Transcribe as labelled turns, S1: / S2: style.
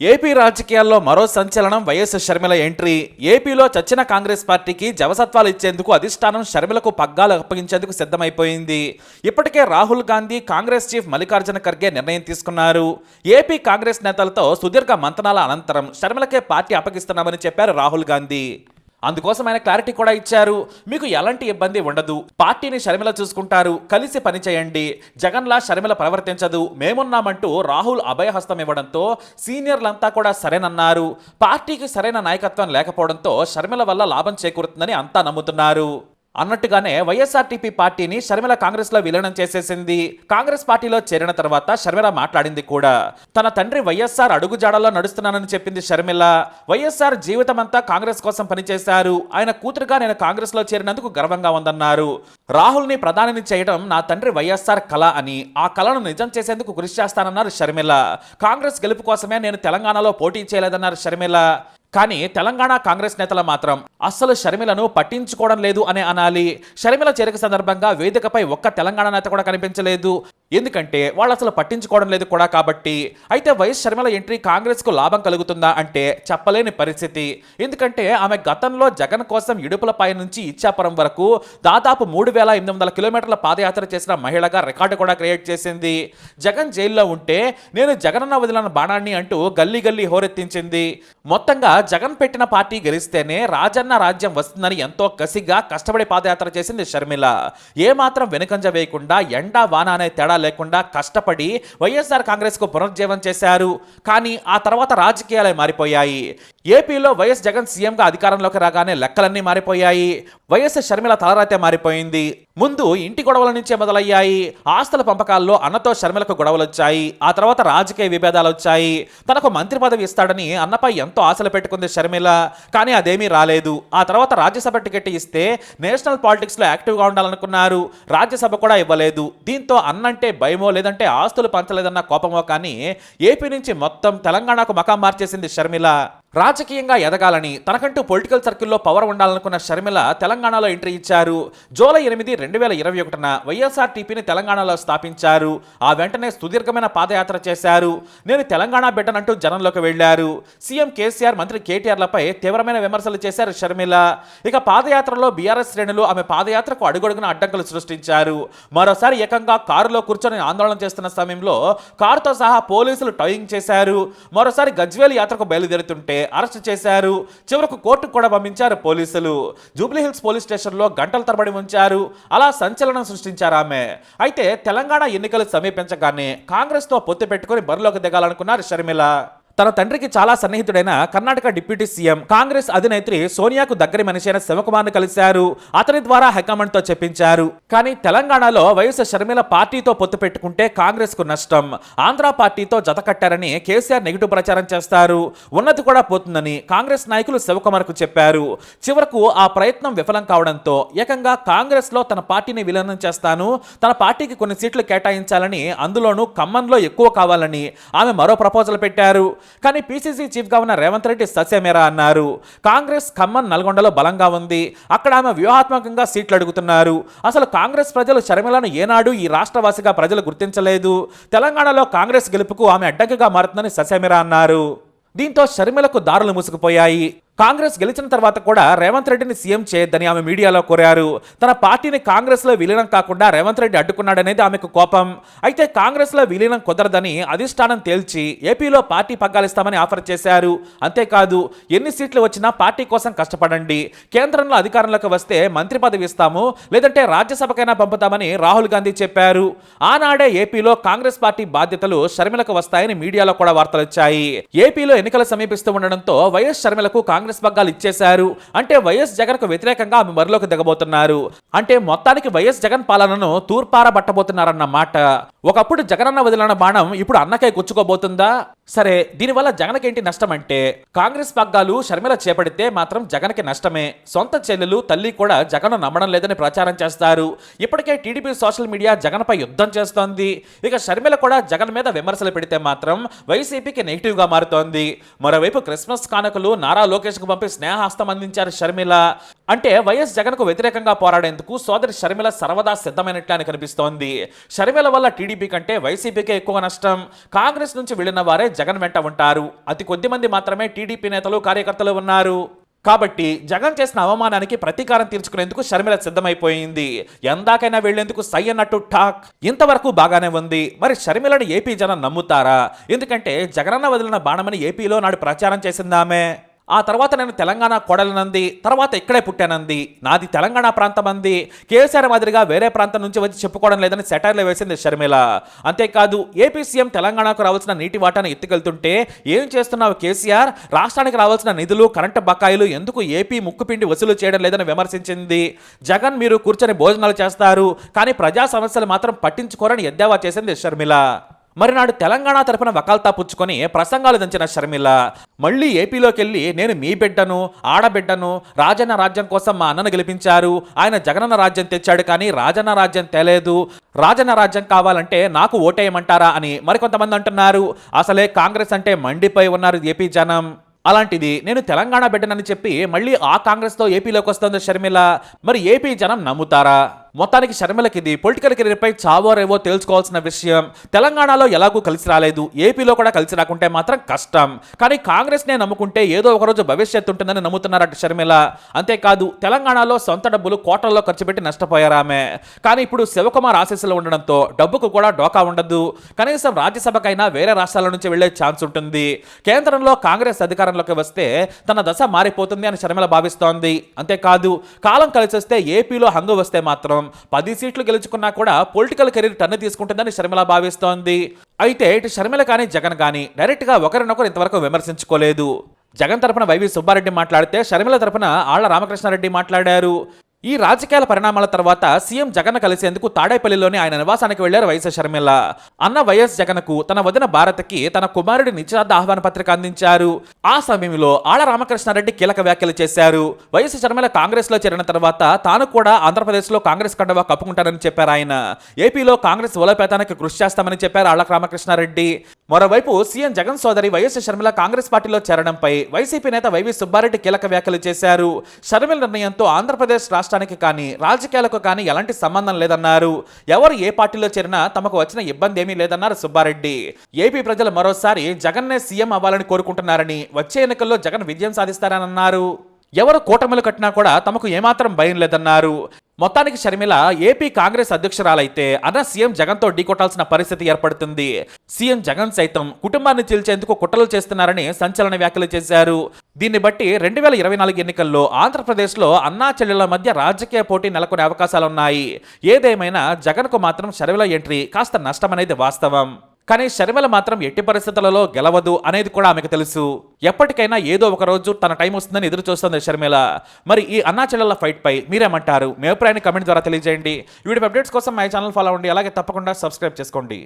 S1: AP రాజకీయాల్లో మరో సంచలనం వైఎస్ షర్మిల ఎంట్రీ. ఏపీలో చచ్చిన కాంగ్రెస్ పార్టీకి జవసత్వాలు ఇచ్చేందుకు అధిష్టానం షర్మిలకు పగ్గాలు అప్పగించేందుకు సిద్ధమైపోయింది. ఇప్పటికే రాహుల్ గాంధీ కాంగ్రెస్ చీఫ్ మల్లికార్జున ఖర్గే నిర్ణయం తీసుకున్నారు. ఏపీ కాంగ్రెస్ నేతలతో సుదీర్ఘ మంతనాల అనంతరం షర్మిలకే పార్టీ అప్పగిస్తున్నామని చెప్పారు రాహుల్ గాంధీ. అందుకోసం ఆయన క్లారిటీ కూడా ఇచ్చారు. మీకు ఎలాంటి ఇబ్బంది ఉండదు. పార్టీని షర్మిల చూసుకుంటారు. కలిసి పనిచేయండి జగన్లా షర్మిల ప్రవర్తించదు. మేమున్నామంటూ రాహుల్ అభయహస్తం ఇవ్వడంతో సీనియర్లంతా కూడా సరేనన్నారు. పార్టీకి సరైన నాయకత్వం లేకపోవడంతో షర్మిల వల్ల లాభం చేకూరుతుందని అంతా నమ్ముతున్నారు. అన్నట్టుగానే వైఎస్ఆర్టీపీ పార్టీని షర్మిల కాంగ్రెస్లో విలీనం చేసేసింది. కాంగ్రెస్ పార్టీలో చేరిన తర్వాత షర్మిల మాట్లాడింది కూడా. తన తండ్రి వైఎస్ఆర్ అడుగుజాడలో నడుస్తున్నానని చెప్పింది షర్మిల. వైఎస్ఆర్ జీవితమంతా కాంగ్రెస్ కోసం పనిచేశారు. ఆయన కూతురుగా నేను కాంగ్రెస్లో చేరినందుకు గర్వంగా ఉందన్నారు. రాహుల్ని ప్రధానిని చేయడం నా తండ్రి వైఎస్ఆర్ కళ అని ఆ కళను నిజం చేసేందుకు కృషి చేస్తానన్నారు షర్మిల. కాంగ్రెస్ గెలుపు కోసమే నేను తెలంగాణలో పోటీ చేయలేదన్నారు షర్మిల. కానీ తెలంగాణ కాంగ్రెస్ నేతలు మాత్రం అస్సలు షర్మిలను పట్టించుకోవడం లేదు అనే అనాలి. షర్మిల చేరిక సందర్భంగా వేదికపై ఒక్క తెలంగాణ నేత కూడా కనిపించలేదు. ఎందుకంటే వాళ్ళు అసలు పట్టించుకోవడం లేదు కూడా కాబట్టి. అయితే వైఎస్ షర్మిల ఎంట్రీ కాంగ్రెస్కు లాభం కలుగుతుందా అంటే చెప్పలేని పరిస్థితి. ఎందుకంటే ఆమె గతంలో జగన్ కోసం ఇడుపులపై నుంచి ఇచ్చాపురం వరకు దాదాపు మూడు వేల ఎనిమిది వందల కిలోమీటర్ల పాదయాత్ర చేసిన మహిళగా రికార్డు కూడా క్రియేట్ చేసింది. జగన్ జైల్లో ఉంటే నేను జగనన్న వదిలిన బాణాన్ని అంటూ గల్లీ గల్లీ హోరెత్తించింది. మొత్తంగా జగన్ పెట్టిన పార్టీ గెలిస్తేనే రాజన్న రాజ్యం వస్తుందని ఎంతో కసిగా కష్టపడి పాదయాత్ర చేసింది షర్మిల. ఏమాత్రం వెనుకంజ వేయకుండా ఎండా వాన అనే తేడా లేకుండా కష్టపడి వైఎస్ఆర్ కాంగ్రెస్కు పునరుజ్జీవం చేశారు. కానీ ఆ తర్వాత రాజకీయాలే మారిపోయాయి. ఏపీలో వైఎస్ జగన్ సీఎంగా అధికారంలోకి రాగానే లెక్కలన్నీ మారిపోయాయి. వైఎస్ షర్మిల తలరాతే మారిపోయింది. ముందు ఇంటి గొడవల నుంచే మొదలయ్యాయి. ఆస్తుల పంపకాల్లో అన్నతో షర్మిలకు గొడవలు వచ్చాయి ఆ తర్వాత రాజకీయ విభేదాలు వచ్చాయి తనకు మంత్రి పదవి ఇస్తాడని అన్నపై ఎంతో ఆశలు పెట్టుకుంది షర్మిల. కానీ అదేమీ రాలేదు. ఆ తర్వాత రాజ్యసభ టికెట్ ఇస్తే నేషనల్ పాలిటిక్స్లో యాక్టివ్గా ఉండాలనుకున్నారు. రాజ్యసభ కూడా ఇవ్వలేదు. దీంతో అన్నంటే భయమో లేదంటే ఆస్తులు పంచలేదన్న కోపమో కానీ ఏపీ నుంచి మొత్తం తెలంగాణకు మకాం మార్చేసింది షర్మిల. రాజకీయంగా ఎదగాలని తనకంటూ పొలిటికల్ సర్కిల్లో పవర్ ఉండాలనుకున్న షర్మిల తెలంగాణలో ఎంట్రీ ఇచ్చారు. జూలై ఎనిమిది రెండు వేల ఇరవై ఒకటిన వైఎస్ఆర్టీపీని తెలంగాణలో స్థాపించారు. ఆ వెంటనే సుదీర్ఘమైన పాదయాత్ర చేశారు. నేను తెలంగాణ బిడ్డనంటూ జనంలోకి వెళ్ళారు సీఎం కేసీఆర్ మంత్రి కేటీఆర్లపై తీవ్రమైన విమర్శలు చేశారు షర్మిల. ఇక పాదయాత్రలో బీఆర్ఎస్ శ్రేణులు ఆమె పాదయాత్రకు అడుగడుగున అడ్డంకులు సృష్టించారు. మరోసారి ఏకంగా కారులో కూర్చొని ఆందోళన చేస్తున్న సమయంలో కారుతో సహా పోలీసులు టయింగ్ చేశారు. మరోసారి గజ్వేల్ యాత్రకు బయలుదేరుతుంటే అరెస్ట్ చేశారు. చివరకు కోర్టుకు కూడా పంపించారు పోలీసులు. జూబ్లీహిల్స్ పోలీస్ స్టేషన్లో గంటల తరబడి ఉంచారు. అలా సంచలనం సృష్టించారు ఆమె. అయితే తెలంగాణ ఎన్నికలు సమీపించగానే కాంగ్రెస్తో పొత్తు పెట్టుకుని బరిలోకి దిగాలనుకున్నారు షర్మిల. తన తండ్రికి చాలా సన్నిహితుడైన కర్ణాటక డిప్యూటీ సీఎం కాంగ్రెస్ అధినేత్రి సోనియాకు దగ్గరి మనిషి అయిన శివకుమార్ను కలిశారు. అతని ద్వారా హైకమాండ్తో చెప్పించారు. కానీ తెలంగాణలో వైఎస్ షర్మిల పార్టీతో పొత్తు పెట్టుకుంటే కాంగ్రెస్కు నష్టం. ఆంధ్ర పార్టీతో జత కట్టారని కేసీఆర్ నెగిటివ్ ప్రచారం చేస్తారు. ఉన్నది కూడా పోతుందని కాంగ్రెస్ నాయకులు శివకుమార్కు చెప్పారు. చివరకు ఆ ప్రయత్నం విఫలం కావడంతో ఏకంగా కాంగ్రెస్లో తన పార్టీని విలీనం చేస్తాను. తన పార్టీకి కొన్ని సీట్లు కేటాయించాలని అందులోనూ ఖమ్మంలో ఎక్కువ కావాలని ఆమె మరో ప్రపోజల్ పెట్టారు. కానీ పీసీసీ చీఫ్గా ఉన్న రేవంత్ రెడ్డి సస్యమేరా అన్నారు. కాంగ్రెస్ ఖమ్మం నల్గొండలో బలంగా ఉంది. అక్కడ ఆమె వ్యూహాత్మకంగా సీట్లు అడుగుతున్నారు. అసలు కాంగ్రెస్ ప్రజలు షర్మిలను ఏనాడు ఈ రాష్ట్రవాసిగా ప్రజలు గుర్తించలేదు. తెలంగాణలో కాంగ్రెస్ గెలుపుకు ఆమె అడ్డంకిగా మారుతుందని సస్యమేరా అన్నారు. దీంతో షర్మిలకు దారులు మూసుకుపోయాయి. కాంగ్రెస్ గెలిచిన తర్వాత కూడా రేవంత్ రెడ్డిని సీఎం చేయొద్దని ఆమె మీడియాలో కోరారు. తన పార్టీని కాంగ్రెస్లో విలీనం కాకుండా రేవంత్ రెడ్డి అడ్డుకున్నాడనేది ఆమెకు కోపం. అయితే కాంగ్రెస్లో విలీనం కుదరదని అధిష్టానం తేల్చి ఏపీలో పార్టీ పగ్గాలిస్తామని ఆఫర్ చేశారు. అంతేకాదు ఎన్ని సీట్లు వచ్చినా పార్టీ కోసం కష్టపడండి. కేంద్రంలో అధికారంలోకి వస్తే మంత్రి పదవి ఇస్తాము లేదంటే రాజ్యసభకైనా పంపుతామని రాహుల్ గాంధీ చెప్పారు. ఆనాడే ఏపీలో కాంగ్రెస్ పార్టీ బాధ్యతలు షర్మిలకు వస్తాయని మీడియాలో కూడా వార్తలు వచ్చాయి. ఏపీలో ఎన్నికలు సమీపిస్తూ ఉండడంతో వైఎస్ షర్మిలకు కాంగ్రెస్ పగ్గాలు ఇచ్చేశారు. అంటే వైఎస్ జగన్కు వ్యతిరేకంగా ఆమె మరిలోకి దిగబోతున్నారు. అంటే మొత్తానికి వైఎస్ జగన్ పాలనను తూర్పారబట్టబోతున్నారన్నమాట ఒకప్పుడు జగనన్న వదిలిన బాణం ఇప్పుడు అన్నకే గుచ్చుకోబోతుందా? సరే దీనివల్ల జగన్కేంటి నష్టం అంటే కాంగ్రెస్ పగ్గాలు షర్మిల చేపడితే మాత్రం జగన్కి నష్టమే. సొంత చెల్లెలు తల్లి కూడా జగన్ నమ్మడం లేదని ప్రచారం చేస్తారు. ఇప్పటికే టీడీపీ సోషల్ మీడియా జగన్పై యుద్ధం చేస్తోంది. ఇక షర్మిల కూడా జగన్ మీద విమర్శలు పెడితే మాత్రం వైసీపీకి నెగిటివ్గా మారుతోంది. మరోవైపు క్రిస్మస్ కానుకలు నారా లోకేష్ ఆంధ్రప్రదేశ్కు పంపి స్నేహాస్తం అందించారు షర్మిల. అంటే వైఎస్ జగన్కు వ్యతిరేకంగా పోరాడేందుకు సోదరి షర్మిల సర్వదా సిద్ధమైనట్లు అని కనిపిస్తోంది. షర్మిల వల్ల టీడీపీ కంటే వైసీపీకే ఎక్కువ నష్టం. కాంగ్రెస్ నుంచి వెళ్ళిన వారే జగన్ వెంట ఉంటారు. అతి కొద్ది మంది మాత్రమే టీడీపీ నేతలు కార్యకర్తలు ఉన్నారు. కాబట్టి జగన్ చేసిన అవమానానికి ప్రతీకారం తీర్చుకునేందుకు షర్మిల సిద్ధమైపోయింది. ఎందాకైనా వెళ్ళేందుకు సై అన్నట్టు టాక్ ఇంతవరకు బాగానే ఉంది. మరి షర్మిలను ఏపీ జనం నమ్ముతారా? ఎందుకంటే జగనన్న వదిలిన బాణమని ఏపీలో నాడు ప్రచారం చేసిందామే. ఆ తర్వాత నేను తెలంగాణ కోడలనంది తర్వాత ఇక్కడే పుట్టానంది. నాది తెలంగాణ ప్రాంతం అంది కేసీఆర్ మాదిరిగా వేరే ప్రాంతం నుంచి వచ్చి చెప్పుకోవడం లేదని సెటైర్లు వేసింది షర్మిల. అంతేకాదు ఏపీ సీఎం తెలంగాణకు రావాల్సిన నీటి వాటాను ఎత్తుకెళ్తుంటే ఏం చేస్తున్నావు కేసీఆర్? రాష్ట్రానికి రావాల్సిన నిధులు కరెంటు బకాయిలు ఎందుకు ఏపీ ముక్కుపిండి వసూలు చేయడం లేదని విమర్శించింది. జగన్ మీరు కూర్చొని భోజనాలు చేస్తారు కానీ ప్రజా సమస్యలు మాత్రం పట్టించుకోరని ఎద్దేవా చేసింది షర్మిల. మరి నాడు తెలంగాణ తరపున వకాల్తా పుచ్చుకొని ప్రసంగాలు దంచిన షర్మిల. మళ్ళీ ఏపీలోకి వెళ్ళి నేను మీ బిడ్డను ఆడబిడ్డను రాజన్న రాజ్యం కోసం మా అన్నను గెలిపించారు. ఆయన జగనన్న రాజ్యం తెచ్చాడు కానీ రాజన్న రాజ్యం తేలేదు. రాజన్న రాజ్యం కావాలంటే నాకు ఓటేయమంటారా అని మరికొంతమంది అంటున్నారు. అసలే కాంగ్రెస్ అంటే మండిపోయి ఉన్నారు ఏపీ జనం. అలాంటిది నేను తెలంగాణ బిడ్డనని చెప్పి మళ్ళీ ఆ కాంగ్రెస్తో ఏపీలోకి వస్తుంది షర్మిల. మరి ఏపీ జనం నమ్ముతారా? మొత్తానికి షర్మిలకి ఇది పొలిటికల్ కెరీర్పై చావో రేవో తెలుసుకోవాల్సిన విషయం. తెలంగాణలో ఎలాగూ కలిసి రాలేదు. ఏపీలో కూడా కలిసి రాకుంటే మాత్రం కష్టం. కానీ కాంగ్రెస్నే నమ్ముకుంటే ఏదో ఒకరోజు భవిష్యత్తు ఉంటుందని నమ్ముతున్నారట షర్మిల. అంతేకాదు తెలంగాణలో సొంత డబ్బులు కోట్లలో ఖర్చు పెట్టి నష్టపోయారామె. కానీ ఇప్పుడు శివకుమార్ ఆశీస్సులు ఉండడంతో డబ్బుకు కూడా డోకా ఉండదు. కనీసం రాజ్యసభకైనా వేరే రాష్ట్రాల నుంచి వెళ్ళే ఛాన్స్ ఉంటుంది. కేంద్రంలో కాంగ్రెస్ అధికారంలోకి వస్తే తన దశ మారిపోతుంది అని షర్మిల భావిస్తోంది. అంతేకాదు కాలం కలిసి వస్తే ఏపీలో హంగు వస్తే మాత్రం పది సీట్లు గెలుచుకున్నా కూడా పొలిటికల్ కెరీర్ టర్న్ తీసుకుంటుందని షర్మిల భావిస్తోంది. అయితే ఇటు షర్మిల కానీ జగన్ కానీ డైరెక్ట్గా ఒకరినొకరు ఇంతవరకు విమర్శించుకోలేదు. జగన్ తరపున వైవి సుబ్బారెడ్డి మాట్లాడితే షర్మిల తరపున ఆళ్ళ రామకృష్ణారెడ్డి మాట్లాడారు. ఈ రాజకీయాల పరిణామాల తర్వాత సీఎం జగన్ కలిసేందుకు తాడేపల్లిలోని ఆయన నివాసానికి వెళ్ళారు వైఎస్ షర్మిల. అన్న వైఎస్ జగన్కు తన వదిన భారత్కి తన కుమారుడి నిశ్చితార్థ ఆహ్వాన పత్రిక అందించారు. ఆ సమయంలో ఆళ్ళ రామకృష్ణారెడ్డి కీలక వ్యాఖ్యలు చేశారు. వైఎస్ షర్మిల కాంగ్రెస్లో చేరిన తర్వాత తాను కూడా ఆంధ్రప్రదేశ్లో కాంగ్రెస్ కండవా కప్పుకుంటానని చెప్పారు ఆయన. ఏపీలో కాంగ్రెస్ బలోపేతానికి కృషి చేస్తామని చెప్పారు ఆళ్ళ రామకృష్ణారెడ్డి. మరోవైపు సీఎం జగన్ సోదరి వైఎస్ షర్మిల కాంగ్రెస్ పార్టీలో చేరడంపై వైసీపీ నేత వైవి సుబ్బారెడ్డి కీలక వ్యాఖ్యలు చేశారు. షర్మిల నిర్ణయంతో ఆంధ్రప్రదేశ్ రాష్ట్రానికి కానీ రాజకీయాలకు కానీ ఎలాంటి సంబంధం లేదన్నారు. ఎవరు ఏ పార్టీలో చేరినా తమకు వచ్చిన ఇబ్బంది ఏమీ లేదన్నారు సుబ్బారెడ్డి. ఏపీ ప్రజలు మరోసారి జగన్నే సీఎం అవ్వాలని కోరుకుంటున్నారని వచ్చే ఎన్నికల్లో జగన్ విజయం సాధిస్తారని అన్నారు. ఎవరు కూటమిలు కట్టినా కూడా తమకు ఏమాత్రం భయం లేదన్నారు. మొత్తానికి షర్మిల ఏపీ కాంగ్రెస్ అధ్యక్షురాలైతే అన్న సీఎం జగన్తో ఢీకొట్టాల్సిన పరిస్థితి ఏర్పడుతుంది. సీఎం జగన్ సైతం కుటుంబాన్ని చీల్చేందుకు కుట్రలు చేస్తున్నారని సంచలన వ్యాఖ్యలు చేశారు. దీన్ని బట్టి రెండు వేల ఇరవై నాలుగు ఎన్నికల్లో ఆంధ్రప్రదేశ్లో అన్నా చెల్లెల మధ్య రాజకీయ పోటీ నెలకొనే అవకాశాలున్నాయి. ఏదేమైనా జగన్కు మాత్రం షర్మిల ఎంట్రీ కాస్త నష్టమనేది వాస్తవం. కానీ షర్మిల మాత్రం ఎట్టి పరిస్థితులలో గెలవదు అనేది కూడా ఆమెకు తెలుసు. ఎప్పటికైనా ఏదో ఒక రోజు తన టైం వస్తుందని ఎదురు చూస్తుంది షర్మిల మరి ఈ అన్నా చెల్లెల ఫైట్ పై మీరేమంటారు? మీ అభిప్రాయాన్ని కమెంట్ ద్వారా తెలియజేయండి. వీడియో అప్డేట్స్ కోసం మై ఛానల్ ఫాలో అవ్వండి. అలాగే తప్పకుండా సబ్స్క్రైబ్ చేసుకోండి.